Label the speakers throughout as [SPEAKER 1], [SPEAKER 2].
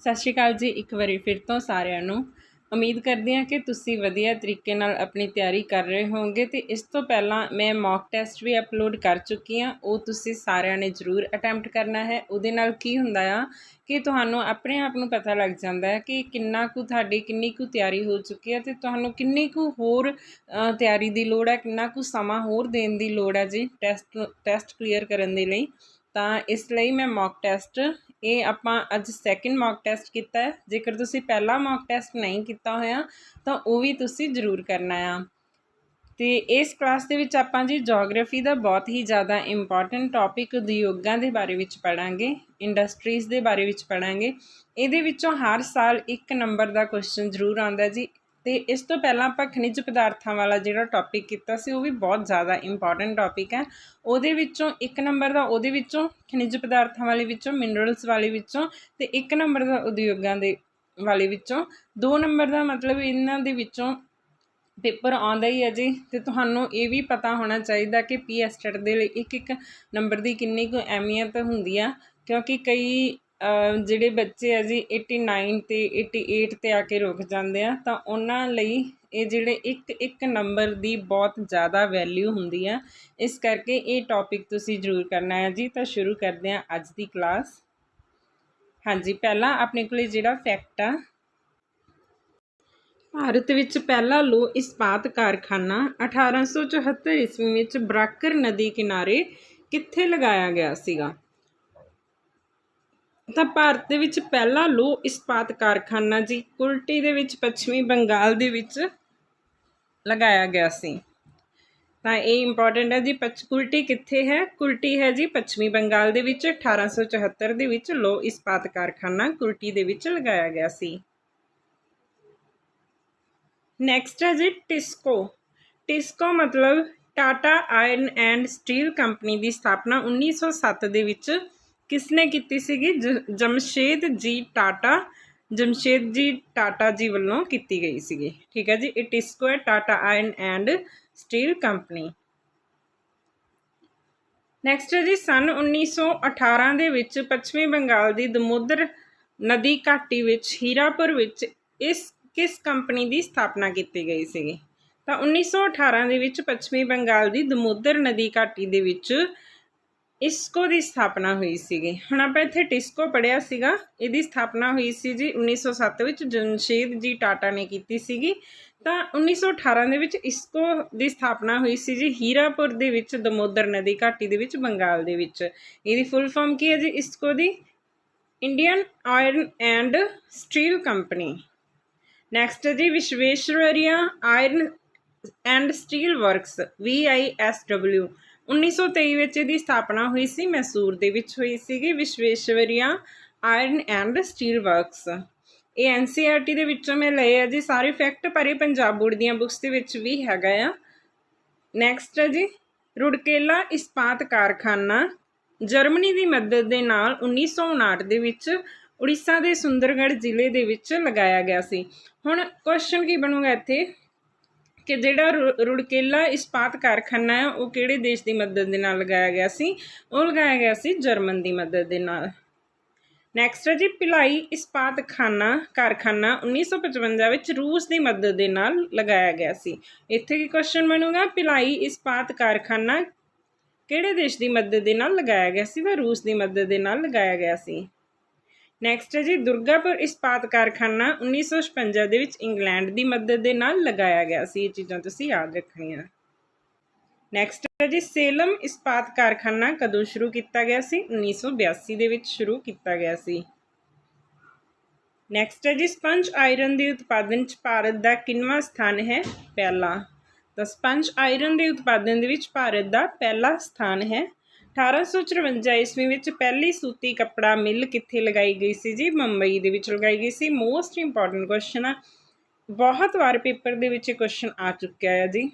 [SPEAKER 1] ਸਤਿ ਸ਼੍ਰੀ ਅਕਾਲ ਜੀ ਇੱਕ ਵਾਰੀ ਫਿਰ ਤੋਂ ਸਾਰਿਆਂ ਨੂੰ। ਉਮੀਦ ਕਰਦੀ ਹਾਂ ਕਿ ਤੁਸੀਂ ਵਧੀਆ ਤਰੀਕੇ ਨਾਲ ਆਪਣੀ ਤਿਆਰੀ ਕਰ ਰਹੇ ਹੋਵੋਗੇ ਤੇ ਇਸ ਤੋਂ ਪਹਿਲਾਂ ਮੈਂ ਮੌਕ ਟੈਸਟ ਵੀ ਅਪਲੋਡ ਕਰ ਚੁੱਕੀ ਹਾਂ। ਉਹ ਤੁਸੀਂ ਸਾਰਿਆਂ ਨੇ ਜ਼ਰੂਰ ਅਟੈਂਪਟ ਕਰਨਾ ਹੈ। ਉਹਦੇ ਨਾਲ ਕੀ ਹੁੰਦਾ ਆ ਕਿ ਤੁਹਾਨੂੰ ਆਪਣੇ ਆਪ ਨੂੰ ਪਤਾ ਲੱਗ ਜਾਂਦਾ ਹੈ ਕਿ ਕਿੰਨਾ ਕੁ ਤੁਹਾਡੀ ਕਿੰਨੀ ਕੁ ਤਿਆਰੀ ਹੋ ਚੁੱਕੀ ਹੈ ਤੇ ਤੁਹਾਨੂੰ ਕਿੰਨੀ ਕੁ ਹੋਰ ਤਿਆਰੀ ਦੀ ਲੋੜ ਹੈ, ਕਿੰਨਾ ਕੁ ਸਮਾਂ ਹੋਰ ਦੇਣ ਦੀ ਲੋੜ ਹੈ ਜੀ ਟੈਸਟ ਟੈਸਟ ਕਲੀਅਰ ਕਰਨ ਦੇ ਲਈ। ਤਾਂ ਇਸ ਲਈ ਮੈਂ ਮੌਕ ਟੈਸਟ ਇਹ ਆਪਾਂ ਅੱਜ ਸੈਕਿੰਡ ਮੌਕ ਟੈਸਟ ਕੀਤਾ ਹੈ। ਜੇਕਰ ਤੁਸੀਂ ਪਹਿਲਾ ਮੌਕ ਟੈਸਟ ਨਹੀਂ ਕੀਤਾ ਹੋਇਆ, ਤਾਂ ਉਹ ਵੀ ਤੁਸੀਂ ਜ਼ਰੂਰ ਕਰਨਾ ਆ। ਤੇ ਇਸ ਕਲਾਸ ਦੇ ਵਿੱਚ ਆਪਾਂ ਜੀ ਜੀਓਗ੍ਰਾਫੀ ਦਾ ਬਹੁਤ ਹੀ ਜ਼ਿਆਦਾ ਇੰਪੋਰਟੈਂਟ ਟੌਪਿਕ ਉਦਯੋਗਾਂ ਦੇ ਬਾਰੇ ਵਿੱਚ ਪੜਾਂਗੇ ਇੰਡਸਟਰੀਜ਼ ਦੇ ਬਾਰੇ ਵਿੱਚ ਪੜਾਂਗੇ ਇਹਦੇ ਵਿੱਚੋਂ ਹਰ ਸਾਲ ਇੱਕ ਨੰਬਰ ਦਾ ਕੁਐਸਚਨ ਜ਼ਰੂਰ ਆਉਂਦਾ ਜੀ। ਤੇ ਇਸ ਤੋਂ ਪਹਿਲਾਂ ਆਪਾਂ ਖਣਿਜ ਪਦਾਰਥਾਂ ਵਾਲਾ ਜਿਹੜਾ ਟੌਪਿਕ ਕੀਤਾ ਸੀ, ਉਹ ਵੀ ਬਹੁਤ ਜ਼ਿਆਦਾ ਇੰਪੋਰਟੈਂਟ ਟੌਪਿਕ ਹੈ। ਉਹਦੇ ਵਿੱਚੋਂ ਇੱਕ ਨੰਬਰ ਦਾ, ਉਹਦੇ ਵਿੱਚੋਂ, ਖਣਿਜ ਪਦਾਰਥਾਂ ਵਾਲੇ ਵਿੱਚੋਂ ਮਿਨਰਲਸ ਵਾਲੇ ਵਿੱਚੋਂ ਤੇ ਇੱਕ ਨੰਬਰ ਦਾ ਉਦਯੋਗਾਂ ਦੇ ਵਾਲੇ ਵਿੱਚੋਂ। ਦੋ ਨੰਬਰ ਦਾ ਮਤਲਬ ਇਹਨਾਂ ਦੇ ਵਿੱਚੋਂ ਪੇਪਰ ਆਉਂਦਾ ਹੀ ਹੈ ਜੀ ਤੇ ਤੁਹਾਨੂੰ ਇਹ ਵੀ ਪਤਾ ਹੋਣਾ ਚਾਹੀਦਾ ਕਿ ਪੀ ਐਸਟੇਟ ਦੇ ਲਈ ਇੱਕ ਇੱਕ ਨੰਬਰ ਦੀ ਕਿੰਨੀ ਕੁ ਅਹਿਮੀਅਤ ਹੁੰਦੀ ਆ। ਕਿਉਂਕਿ ਕਈ ਜਿਹੜੇ ਬੱਚੇ ਆ ਜੀ 89 ਤੇ 88 ਤੇ ਆ ਕੇ ਰੁਕ ਜਾਂਦੇ ਆ, ਤਾਂ ਉਹਨਾਂ ਲਈ ਇਹ ਜਿਹੜੇ ਇੱਕ ਇੱਕ ਨੰਬਰ ਦੀ ਬਹੁਤ ਜ਼ਿਆਦਾ ਵੈਲਿਊ ਹੁੰਦੀ ਆ। ਇਸ ਕਰਕੇ ਇਹ ਟੌਪਿਕ ਤੁਸੀਂ ਜ਼ਰੂਰ ਕਰਨਾ ਹੈ ਜੀ। ਤਾਂ ਸ਼ੁਰੂ ਕਰਦੇ ਹਾਂ ਅੱਜ ਦੀ ਕਲਾਸ ਹਾਂਜੀ, ਪਹਿਲਾਂ ਆਪਣੇ ਕੋਲੇ ਜਿਹੜਾ ਫੈਕਟ ਆ। ਭਾਰਤ ਵਿੱਚ ਪਹਿਲਾ ਲੋ ਇਸਪਾਤ ਕਾਰਖਾਨਾ 1874 ਈਸਵੀ ਵਿੱਚ ਬਰਾਕਰ ਨਦੀ ਕਿਨਾਰੇ ਕਿੱਥੇ ਲਗਾਇਆ ਗਿਆ ਸੀਗਾ? ਤਾਂ ਭਾਰਤ ਦੇ ਵਿੱਚ ਪਹਿਲਾ ਲੋ ਇਸਪਾਤ ਕਾਰਖਾਨਾ ਜੀ। ਕੁਲਟੀ ਦੇ ਵਿੱਚ ਪੱਛਮੀ ਬੰਗਾਲ ਦੇ ਵਿੱਚ ਲਗਾਇਆ ਗਿਆ ਸੀ। ਤਾਂ ਇਹ ਇੰਪੋਰਟੈਂਟ ਹੈ ਜੀ, ਪੱਛ, ਕੁਲਟੀ ਕਿੱਥੇ ਹੈ? ਕੁਲਟੀ ਹੈ ਜੀ ਪੱਛਮੀ ਬੰਗਾਲ ਦੇ ਵਿੱਚ 1874 ਦੇ ਵਿੱਚ ਲੋ ਇਸਪਾਤ ਕਾਰਖਾਨਾ ਕੁਲਟੀ ਦੇ ਵਿੱਚ ਲਗਾਇਆ ਗਿਆ ਸੀ। ਨੈਕਸਟ ਹੈ ਜੀ ਟਿਸਕੋ ਟਿਸਕੋ ਮਤਲਬ Tata iron and steel company ਦੀ ਸਥਾਪਨਾ 1907 ਦੇ ਵਿੱਚ ਕਿਸਨੇ ਕੀਤੀ ਸੀਗੀ? ਜਮਸ਼ੇਦ ਜੀ ਟਾਟਾ, ਜਮਸ਼ੇਦ ਜੀ ਟਾਟਾ ਜੀ ਵੱਲੋਂ ਕੀਤੀ ਗਈ ਸੀਗੀ। ਠੀਕ ਹੈ ਜੀ it is square Tata iron and steel company next ਹੈ ਜੀ, ਸਨ 1918 ਦੇ ਵਿੱਚ ਪੱਛਮੀ ਬੰਗਾਲ ਦੀ ਦਮੋਦਰ ਨਦੀ ਘਾਟੀ ਵਿੱਚ ਹੀਰਾਪੁਰ ਵਿੱਚ ਇਸ, ਕਿਸ ਕੰਪਨੀ ਦੀ ਸਥਾਪਨਾ ਕੀਤੀ ਗਈ ਸੀਗੀ? ਤਾਂ 1918 ਦੇ ਵਿੱਚ ਪੱਛਮੀ ਬੰਗਾਲ ਦੀ ਦਮੋਦਰ ਨਦੀ ਘਾਟੀ ਦੇ ਵਿੱਚ ਇਸਕੋ ਦੀ ਸਥਾਪਨਾ ਹੋਈ ਸੀਗੀ। ਹੁਣ ਆਪਾਂ ਇੱਥੇ ਟਿਸਕੋ ਪੜਿਆ ਸੀਗਾ। ਇਹਦੀ ਸਥਾਪਨਾ ਹੋਈ ਸੀ ਜੀ 1907 ਵਿੱਚ ਜਮਸ਼ੇਦ ਜੀ ਟਾਟਾ ਨੇ ਕੀਤੀ ਸੀਗੀ। ਤਾਂ 1918 ਦੇ ਵਿੱਚ ਇਸਕੋ ਦੀ ਸਥਾਪਨਾ ਹੋਈ ਸੀ ਜੀ ਹੀਰਾਪੁਰ ਦੇ ਵਿੱਚ ਦਮੋਦਰ ਨਦੀ ਘਾਟੀ ਦੇ ਵਿੱਚ ਬੰਗਾਲ ਦੇ ਵਿੱਚ। ਇਹਦੀ ਫੁੱਲ ਫਾਰਮ ਕੀ ਹੈ ਜੀ ਇਸਕੋ ਦੀ? Indian iron and steel company. Next ਜੀ Visvesvaraya iron and steel works, V I S W 1923 ਵਿੱਚ ਇਹਦੀ ਸਥਾਪਨਾ ਹੋਈ ਸੀ, ਮੈਸੂਰ ਦੇ ਵਿੱਚ ਹੋਈ ਸੀਗੀ, Visvesvaraya, iron and steel works. ਇਹ ਐਨਸੀਆਰਟੀ ਦੇ ਵਿੱਚੋਂ ਮੈਂ ਲਏ ਆ ਜੀ, ਸਾਰੇ ਫੈਕਟ ਪਰ ਇਹ ਪੰਜਾਬ ਬੋਰਡ ਦੀਆਂ ਬੁੱਕਸ ਦੇ ਵਿੱਚ ਵੀ ਹੈਗਾ ਆ। ਨੈਕਸਟ ਹੈ ਜੀ, ਰੁੜਕੇਲਾ ਇਸਪਾਤ ਕਾਰਖਾਨਾ, ਜਰਮਨੀ ਦੀ ਮਦਦ ਦੇ ਨਾਲ 1959 ਦੇ ਵਿੱਚ ਉੜੀਸਾ ਦੇ ਸੁੰਦਰਗੜ੍ਹ ਜ਼ਿਲ੍ਹੇ ਦੇ ਵਿੱਚ ਲਗਾਇਆ ਗਿਆ ਸੀ। ਹੁਣ ਕੁਐਸਚਨ ਕੀ ਬਣੂਗਾ ਇੱਥੇ? ਕਿ ਜਿਹੜਾ ਰੁੜਕੇਲਾ ਇਸਪਾਤ ਕਾਰਖਾਨਾ ਹੈ, ਉਹ ਕਿਹੜੇ ਦੇਸ਼ ਦੀ ਮਦਦ ਦੇ ਨਾਲ ਲਗਾਇਆ ਗਿਆ ਸੀ? ਉਹ ਲਗਾਇਆ ਗਿਆ ਸੀ ਜਰਮਨ ਦੀ ਮਦਦ ਦੇ ਨਾਲ। ਨੈਕਸਟ ਹੈ ਜੀ ਪਿਲਾਈ ਇਸਪਾਤ ਖਾਨਾ ਕਾਰਖਾਨਾ 1955 ਵਿੱਚ ਰੂਸ ਦੀ ਮਦਦ ਦੇ ਨਾਲ ਲਗਾਇਆ ਗਿਆ ਸੀ। ਇੱਥੇ ਕੀ ਕੁਐਸਚਨ ਬਣੂਗਾ? ਪਿਲਾਈ ਇਸਪਾਤ ਕਾਰਖਾਨਾ ਕਿਹੜੇ ਦੇਸ਼ ਦੀ ਮਦਦ ਦੇ ਨਾਲ ਲਗਾਇਆ ਗਿਆ ਸੀ? ਵਾ ਰੂਸ ਦੀ ਮਦਦ ਦੇ ਨਾਲ ਲਗਾਇਆ ਗਿਆ ਸੀ। ਨੈਕਸਟ ਹੈ ਜੀ, ਦੁਰਗਾਪੁਰ ਇਸਪਾਤ ਕਾਰਖਾਨਾ 1956 ਦੇ ਵਿੱਚ ਇੰਗਲੈਂਡ ਦੀ ਮਦਦ ਦੇ ਨਾਲ ਲਗਾਇਆ ਗਿਆ ਸੀ। ਇਹ ਚੀਜ਼ਾਂ ਤੁਸੀਂ ਯਾਦ ਰੱਖਣੀਆਂ। ਨੈਕਸਟ ਹੈ ਜੀ, ਸੇਲਮ ਇਸਪਾਤ ਕਾਰਖਾਨਾ ਕਦੋਂ ਸ਼ੁਰੂ ਕੀਤਾ ਗਿਆ ਸੀ? 1982 ਦੇ ਵਿੱਚ ਸ਼ੁਰੂ ਕੀਤਾ ਗਿਆ ਸੀ। ਨੈਕਸਟ ਹੈ ਜੀ, ਸਪੰਜ ਆਇਰਨ ਦੇ ਉਤਪਾਦਨ 'ਚ ਭਾਰਤ ਦਾ ਕਿੰਨਵਾਂ ਸਥਾਨ ਹੈ? ਪਹਿਲਾ। ਤਾਂ ਸਪੰਜ ਆਇਰਨ ਦੇ ਉਤਪਾਦਨ ਦੇ ਵਿੱਚ ਭਾਰਤ ਦਾ ਪਹਿਲਾ ਸਥਾਨ ਹੈ 1854 ਈਸਵੀ ਵਿੱਚ ਪਹਿਲੀ ਸੂਤੀ ਕੱਪੜਾ ਮਿਲ ਕਿੱਥੇ ਲਗਾਈ ਗਈ ਸੀ ਜੀ? ਮੁੰਬਈ ਦੇ ਵਿੱਚ ਲਗਾਈ ਗਈ ਸੀ। ਮੋਸਟ ਇੰਪੋਰਟੈਂਟ ਕੁਐਸਚਨ ਆ। ਬਹੁਤ ਵਾਰ ਪੇਪਰ ਦੇ ਵਿੱਚ ਇਹ ਕੁਐਸਚਨ ਆ ਚੁੱਕਿਆ ਹੈ ਜੀ।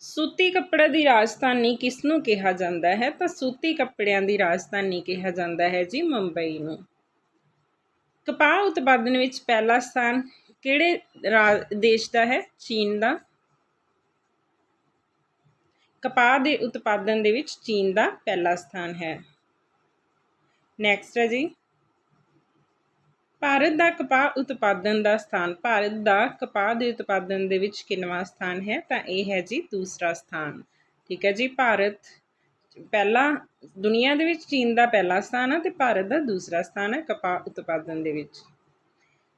[SPEAKER 1] ਸੂਤੀ ਕੱਪੜਾ ਦੀ ਰਾਜਧਾਨੀ ਕਿਸ ਨੂੰ ਕਿਹਾ ਜਾਂਦਾ ਹੈ? ਤਾਂ ਸੂਤੀ ਕੱਪੜਿਆਂ ਦੀ ਰਾਜਧਾਨੀ ਕਿਹਾ ਜਾਂਦਾ ਹੈ ਜੀ ਮੁੰਬਈ ਨੂੰ। ਕਪਾਹ ਉਤਪਾਦਨ ਵਿੱਚ ਪਹਿਲਾ ਸਥਾਨ ਕਿਹੜੇ ਦੇਸ਼ ਦਾ ਹੈ? ਚੀਨ ਦਾ। ਕਪਾਹ ਦੇ ਉਤਪਾਦਨ ਦੇ ਵਿੱਚ ਚੀਨ ਦਾ ਪਹਿਲਾ ਸਥਾਨ ਹੈ। ਨੈਕਸਟ ਹੈ ਜੀ। ਭਾਰਤ ਦਾ ਕਪਾਹ ਉਤਪਾਦਨ ਦਾ ਸਥਾਨ, ਭਾਰਤ ਦਾ ਕਪਾਹ ਦੇ ਉਤਪਾਦਨ ਦੇ ਵਿੱਚ ਕਿੰਨਵਾਂ ਸਥਾਨ ਹੈ? ਤਾਂ ਇਹ ਹੈ ਜੀ ਦੂਸਰਾ ਸਥਾਨ। ਠੀਕ ਹੈ ਜੀ, ਭਾਰਤ ਪਹਿਲਾ, ਦੁਨੀਆ ਦੇ ਵਿੱਚ ਚੀਨ ਦਾ ਪਹਿਲਾ ਸਥਾਨ ਹੈ ਤੇ ਭਾਰਤ ਦਾ ਦੂਸਰਾ ਸਥਾਨ ਹੈ ਕਪਾਹ ਉਤਪਾਦਨ ਦੇ ਵਿੱਚ।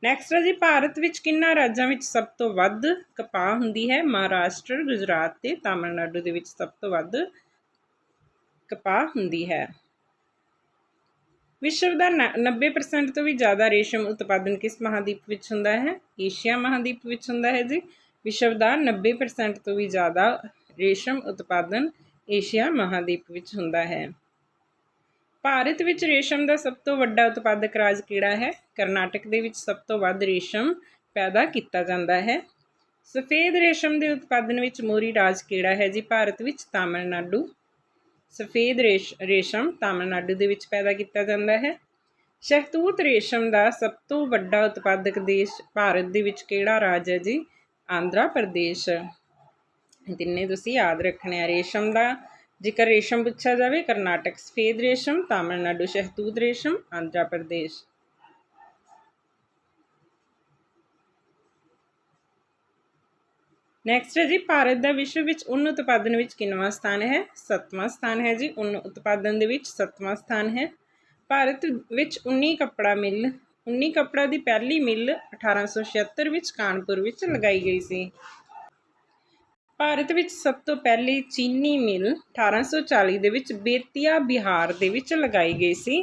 [SPEAKER 1] ਨੈਕਸਟ ਹੈ ਜੀ ਭਾਰਤ ਵਿੱਚ ਕਿੰਨਾ ਰਾਜਾਂ ਵਿੱਚ ਸਭ ਤੋਂ ਵੱਧ ਕਪਾਹ ਹੁੰਦੀ ਹੈ? ਮਹਾਰਾਸ਼ਟਰ, ਗੁਜਰਾਤ ਤੇ ਤਾਮਿਲਨਾਡੂ ਦੇ ਵਿੱਚ ਸਭ ਤੋਂ ਵੱਧ ਕਪਾਹ ਹੁੰਦੀ ਹੈ। ਵਿਸ਼ਵ ਦਾ ਨ- 90% ਤੋਂ ਵੀ ਜ਼ਿਆਦਾ ਰੇਸ਼ਮ ਉਤਪਾਦਨ ਕਿਸ ਮਹਾਦੀਪ ਵਿੱਚ ਹੁੰਦਾ ਹੈ? ਏਸ਼ੀਆ ਮਹਾਦੀਪ ਵਿੱਚ ਹੁੰਦਾ ਹੈ ਜੀ। ਵਿਸ਼ਵ ਦਾ 90% ਤੋਂ ਵੀ ਜ਼ਿਆਦਾ ਰੇਸ਼ਮ ਉਤਪਾਦਨ ਏਸ਼ੀਆ ਮਹਾਦੀਪ ਵਿੱਚ ਹੁੰਦਾ ਹੈ। ਭਾਰਤ ਵਿੱਚ ਰੇਸ਼ਮ ਦਾ ਸਭ ਤੋਂ ਵੱਡਾ ਉਤਪਾਦਕ ਰਾਜ ਕਿਹੜਾ ਹੈ? ਕਰਨਾਟਕ ਦੇ ਵਿੱਚ ਸਭ ਤੋਂ ਵੱਧ ਰੇਸ਼ਮ ਪੈਦਾ ਕੀਤਾ ਜਾਂਦਾ ਹੈ। ਸਫੇਦ ਰੇਸ਼ਮ ਦੇ ਉਤਪਾਦਨ ਵਿੱਚ ਮੋਰੀ ਰਾਜ ਕਿਹੜਾ ਹੈ ਜੀ? ਭਾਰਤ ਵਿੱਚ ਤਾਮਿਲਨਾਡੂ। ਸਫੇਦ ਰੇਸ਼, ਰੇਸ਼ਮ ਤਾਮਿਲਨਾਡੂ ਦੇ ਵਿੱਚ ਪੈਦਾ ਕੀਤਾ ਜਾਂਦਾ ਹੈ। ਸ਼ਹਿਤੂਤ ਰੇਸ਼ਮ ਦਾ ਸਭ ਤੋਂ ਵੱਡਾ ਉਤਪਾਦਕ ਦੇਸ਼ ਭਾਰਤ ਦੇ ਵਿੱਚ ਕਿਹੜਾ ਰਾਜ ਹੈ ਜੀ? ਆਂਧਰਾ ਪ੍ਰਦੇਸ਼। ਤਿੰਨੇ ਤੁਸੀਂ ਯਾਦ ਰੱਖਣੇ ਆ, ਰੇਸ਼ਮ ਦਾ ਜੇਕਰ ਰੇਸ਼ਮ ਪੁੱਛਿਆ ਜਾਵੇ, ਕਰਨਾਟਕ ਸਫੇਦ ਰੇਸ਼ਮ, ਤਾਮਿਲਨਾਡੂ ਸ਼ਹਿਤੂਤ ਰੇਸ਼ਮ, ਆਂਧਰਾ ਪ੍ਰਦੇਸ਼। ਨੈਕਸਟ ਹੈ ਜੀ, ਭਾਰਤ ਦਾ ਵਿਸ਼ਵ ਵਿੱਚ ਉੱਨ ਉਤਪਾਦਨ ਵਿੱਚ ਕਿੰਨਵਾਂ ਸਥਾਨ ਹੈ? ਸੱਤਵਾਂ ਸਥਾਨ ਹੈ ਜੀ, ਉੱਨ ਉਤਪਾਦਨ ਦੇ ਵਿੱਚ ਸੱਤਵਾਂ ਸਥਾਨ ਹੈ। ਭਾਰਤ ਵਿੱਚ ਉੱਨੀ ਕੱਪੜਾ ਮਿੱਲ, ਉੱਨੀ ਕੱਪੜਾ ਦੀ ਪਹਿਲੀ ਮਿੱਲ 1876 ਵਿੱਚ ਕਾਨਪੁਰ ਵਿੱਚ ਲਗਾਈ ਗਈ ਸੀ। ਭਾਰਤ ਵਿੱਚ ਸਭ ਤੋਂ ਪਹਿਲੀ ਚੀਨੀ ਮਿੱਲ 1840 ਦੇ ਵਿੱਚ ਬੇਤੀਆ ਬਿਹਾਰ ਦੇ ਵਿੱਚ ਲਗਾਈ ਗਈ ਸੀ।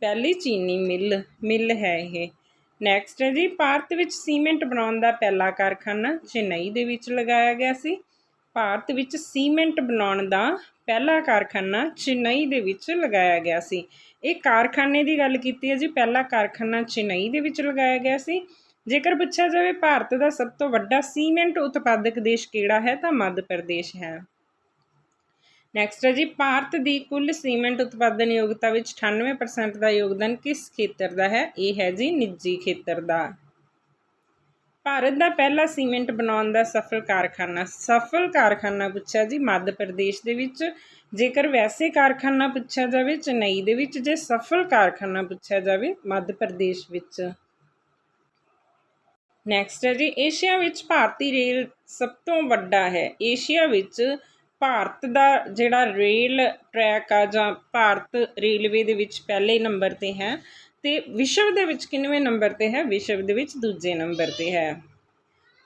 [SPEAKER 1] ਪਹਿਲੀ ਚੀਨੀ ਮਿੱਲ ਮਿੱਲ ਹੈ ਇਹ। ਨੈਕਸਟ ਹੈ ਜੀ, ਭਾਰਤ ਵਿੱਚ ਸੀਮੈਂਟ ਬਣਾਉਣ ਦਾ ਪਹਿਲਾ ਕਾਰਖਾਨਾ ਚੇਨਈ ਦੇ ਵਿੱਚ ਲਗਾਇਆ ਗਿਆ ਸੀ। ਭਾਰਤ ਵਿੱਚ ਸੀਮੈਂਟ ਬਣਾਉਣ ਦਾ ਪਹਿਲਾ ਕਾਰਖਾਨਾ ਚੇਨਈ ਦੇ ਵਿੱਚ ਲਗਾਇਆ ਗਿਆ ਸੀ। ਇਹ ਕਾਰਖਾਨੇ ਦੀ ਗੱਲ ਕੀਤੀ ਹੈ ਜੀ, ਪਹਿਲਾ ਕਾਰਖਾਨਾ ਚੇਨਈ ਦੇ ਵਿੱਚ ਲਗਾਇਆ ਗਿਆ ਸੀ। ਜੇਕਰ ਪੁੱਛਿਆ ਜਾਵੇ, ਭਾਰਤ ਦਾ ਸਭ ਤੋਂ ਵੱਡਾ ਸੀਮੈਂਟ ਉਤਪਾਦਕ ਦੇਸ਼ ਕਿਹੜਾ ਹੈ, ਤਾਂ ਮੱਧ ਪ੍ਰਦੇਸ਼ ਹੈ। ਨੈਕਸਟ ਹੈ ਜੀ, ਭਾਰਤ ਦੀ ਕੁੱਲ ਸੀਮੈਂਟ ਉਤਪਾਦਨ ਯੋਗਤਾ ਵਿੱਚ 98% ਦਾ ਯੋਗਦਾਨ ਕਿਸ ਖੇਤਰ ਦਾ ਹੈ? ਇਹ ਹੈ ਜੀ, ਨਿੱਜੀ ਖੇਤਰ ਦਾ। ਭਾਰਤ ਦਾ ਪਹਿਲਾ ਸੀਮੈਂਟ ਬਣਾਉਣ ਦਾ ਸਫਲ ਕਾਰਖਾਨਾ। ਸਫਲ ਕਾਰਖਾਨਾ ਪੁੱਛਿਆ ਜੀ, ਮੱਧ ਪ੍ਰਦੇਸ਼ ਦੇ ਵਿੱਚ। ਜੇਕਰ ਵੈਸੇ ਕਾਰਖਾਨਾ ਪੁੱਛਿਆ ਜਾਵੇ, ਚੇਨਈ ਦੇ ਵਿੱਚ। ਜੇ ਸਫਲ ਕਾਰਖਾਨਾ ਪੁੱਛਿਆ ਜਾਵੇ, ਮੱਧ ਪ੍ਰਦੇਸ਼ ਵਿੱਚ। ਨੈਕਸਟ ਹੈ ਜੀ ਏਸ਼ੀਆ ਵਿੱਚ ਭਾਰਤੀ ਰੇਲ ਸਭ ਤੋਂ ਵੱਡਾ ਹੈ। ਏਸ਼ੀਆ ਵਿੱਚ ਭਾਰਤ ਦਾ ਜਿਹੜਾ ਰੇਲ ਟਰੈਕ ਆ ਜਾਂ ਭਾਰਤ ਰੇਲਵੇ ਦੇ ਵਿੱਚ ਪਹਿਲੇ ਨੰਬਰ ਤੇ ਹੈ ਤੇ ਵਿਸ਼ਵ ਦੇ ਵਿੱਚ ਕਿੰਨਵੇਂ ਨੰਬਰ ਤੇ ਹੈ? ਵਿਸ਼ਵ ਦੇ ਵਿੱਚ ਦੂਜੇ ਨੰਬਰ ਤੇ ਹੈ।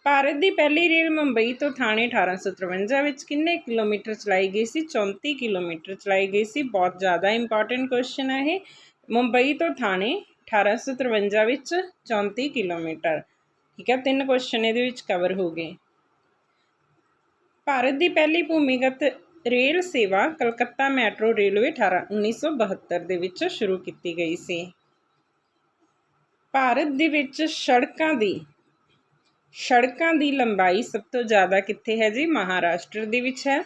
[SPEAKER 1] ਭਾਰਤ ਦੀ ਪਹਿਲੀ ਰੇਲ ਮੁੰਬਈ ਤੋਂ ਥਾਣੇ 1853 ਵਿੱਚ ਕਿੰਨੇ ਕਿਲੋਮੀਟਰ ਚਲਾਈ ਗਈ ਸੀ? 34 ਕਿਲੋਮੀਟਰ ਚਲਾਈ ਗਈ ਸੀ। ਬਹੁਤ ਜ਼ਿਆਦਾ ਇੰਪੋਰਟੈਂਟ ਕੁਐਸਚਨ ਹੈ ਇਹ। ਮੁੰਬਈ ਤੋਂ ਥਾਣੇ 1853 ਵਿੱਚ 34 ਕਿਲੋਮੀਟਰ। ਠੀਕ ਹੈ, ਤਿੰਨ ਕੁਐਸਚਨ ਇਹਦੇ ਵਿੱਚ ਕਵਰ ਹੋ ਗਏ। ਭਾਰਤ ਦੀ ਪਹਿਲੀ ਭੂਮੀਗਤ ਰੇਲ ਸੇਵਾ ਕਲਕੱਤਾ ਮੈਟਰੋ ਰੇਲਵੇ 18 1972 ਦੇ ਵਿੱਚ ਸ਼ੁਰੂ ਕੀਤੀ ਗਈ ਸੀ। ਭਾਰਤ ਦੇ ਵਿੱਚ ਸੜਕਾਂ ਦੀ ਸੜਕਾਂ ਦੀ ਲੰਬਾਈ ਸਭ ਤੋਂ ਜ਼ਿਆਦਾ ਕਿੱਥੇ ਹੈ ਜੀ? ਮਹਾਰਾਸ਼ਟਰ ਦੇ ਵਿੱਚ ਹੈ।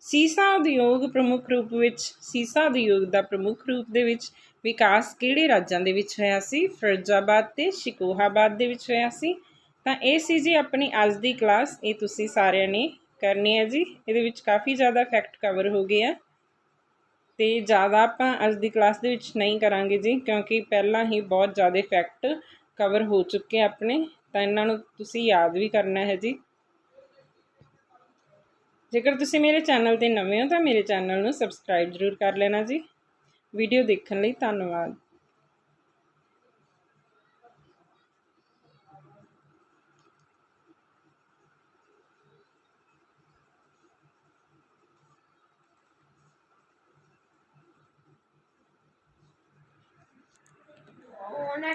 [SPEAKER 1] ਸੀਸਾ ਉਦਯੋਗ ਪ੍ਰਮੁੱਖ ਰੂਪ ਵਿੱਚ, ਸੀਸਾ ਉਦਯੋਗ ਦਾ ਪ੍ਰਮੁੱਖ ਰੂਪ ਦੇ ਵਿੱਚ ਵਿਕਾਸ ਕਿਹੜੇ ਰਾਜਾਂ ਦੇ ਵਿੱਚ ਹੋਇਆ ਸੀ? ਫਰਜ਼ਾਬਾਦ ਤੇ ਸ਼ਿਕੋਹਾਬਾਦ ਦੇ ਵਿੱਚ ਹੋਇਆ ਸੀ। ਤਾਂ ਇਹ ਸੀ ਜੀ ਆਪਣੀ ਅੱਜ ਦੀ ਕਲਾਸ। ਇਹ ਤੁਸੀਂ ਸਾਰਿਆਂ ਨੇ ਕਰਨੀ ਹੈ ਜੀ। ਇਹਦੇ ਵਿੱਚ ਕਾਫੀ ਜ਼ਿਆਦਾ ਫੈਕਟ ਕਵਰ ਹੋ ਗਏ ਆ। ਤੇ ਜ਼ਿਆਦਾ ਆਪਾਂ ਅੱਜ ਦੀ ਕਲਾਸ ਦੇ ਵਿੱਚ ਨਹੀਂ ਕਰਾਂਗੇ ਜੀ, ਕਿਉਂਕਿ ਪਹਿਲਾਂ ਹੀ ਬਹੁਤ ਜ਼ਿਆਦਾ ਫੈਕਟ ਕਵਰ ਹੋ ਚੁੱਕੇ ਆਪਣੇ। ਤਾਂ ਇਹਨਾਂ ਨੂੰ ਤੁਸੀਂ ਯਾਦ ਵੀ ਕਰਨਾ ਹੈ ਜੀ। ਜੇਕਰ ਤੁਸੀਂ ਮੇਰੇ ਚੈਨਲ ਤੇ ਨਵੇਂ ਹੋ ਤਾਂ ਮੇਰੇ ਚੈਨਲ ਨੂੰ ਸਬਸਕ੍ਰਾਈਬ ਜ਼ਰੂਰ ਕਰ ਲੈਣਾ ਜੀ। ਵੀਡੀਓ ਦੇਖਣ ਲਈ ਧੰਨਵਾਦ।
[SPEAKER 2] ਉਹ ਨਾ